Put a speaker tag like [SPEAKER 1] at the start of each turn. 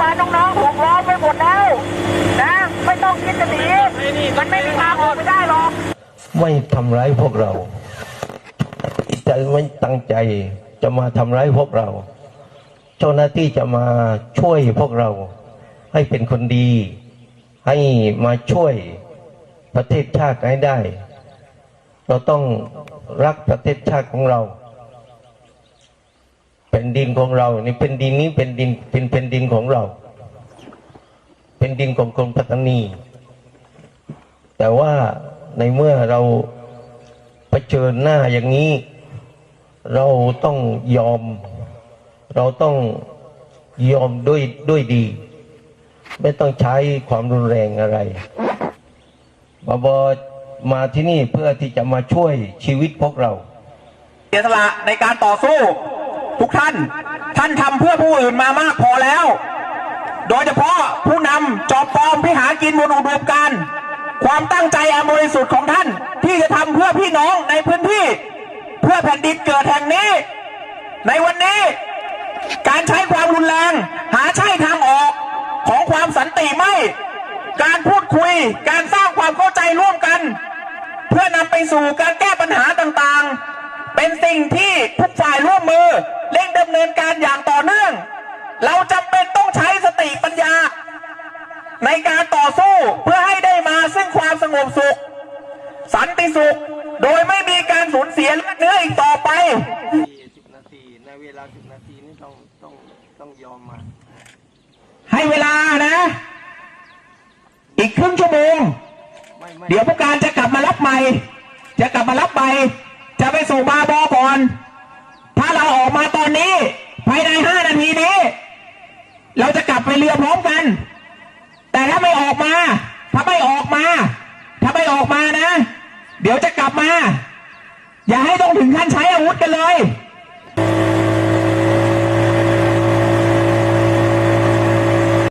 [SPEAKER 1] มาน้องๆหกล้อไปหมดแล้วนะไม่ต้องคิดจะหนีมันไม่มีทางออกไปได้หรอก
[SPEAKER 2] ไม่ทำร้ายพวกเราจะไม่ตั้งใจจะมาทำร้ายพวกเรา เจ้าหน้าที่จะมาช่วยพวกเรา ให้เป็นคนดี ให้มาช่วยประเทศชาติให้ได้ เราต้องรักประเทศชาติของเรา เป็นดินของเรานี่เป็นดินนี้เป็นดินเป็นเป็นดินของเรา เป็นดินของคนปัตตานี แต่ว่าในเมื่อเราเผชิญหน้าอย่างนี้ เราต้องยอม เราต้องยอมด้วยด้วยดี ไม่ต้องใช้ความรุนแรงอะไรบอบอมาที่นี่เพื่อที่จะมาช่วยชีวิตพวกเราเ
[SPEAKER 1] สียสละในการต่อสู้ ทุกท่าน ท่านทำเพื่อผู้อื่นมามากพอแล้ว โดยเฉพาะผู้นำจอบปลอมที่หากินบนอุดมการ ความตั้งใจอันบริสุทธิ์ของท่าน ที่จะทำเพื่อพี่น้องในพื้นที่ เพื่อแผ่นดินเกิดแห่งนี้ ในวันนี้ การใช้ความรุนแรง หาใช่ทางออกของความสันติไม่ การพูดคุย การสร้างความเข้าใจร่วมกัน เพื่อนำไปสู่การแก้ปัญหาต่างๆ เป็นสิ่งที่ทุกฝ่ายร่วมมือ อย่างต่อเนื่อง เราจำเป็นต้องใช้สติปัญญา ในการต่อสู้เพื่อให้ได้มาซึ่งความสงบสุข สันติสุข โดยไม่มีการสูญเสียเลือดเนื้ออีกต่อไป
[SPEAKER 2] สิบนาทีในเวลาสิบนาทีนี่ต้องต้องต้องยอมมา
[SPEAKER 1] ให้เวลานะ อีกครึ่งชั่วโมง
[SPEAKER 2] เดี๋ยว
[SPEAKER 1] ผู้การจะกลับมารับใหม่ จะกลับมารับใหม่จะไปส่งบาบอก่อน ถ้าเราออกมาตอนนี้ายในห้านาทีนี้ เราจะกลับไปเรือพร้อมกัน แต่ถ้าไม่ออกมา ถ้าไม่ออกมา ถ้าไม่ออกมานะ เดี๋ยวจะกลับมา อย่าให้ต้องถึงขั้นใช้อาวุธกันเลย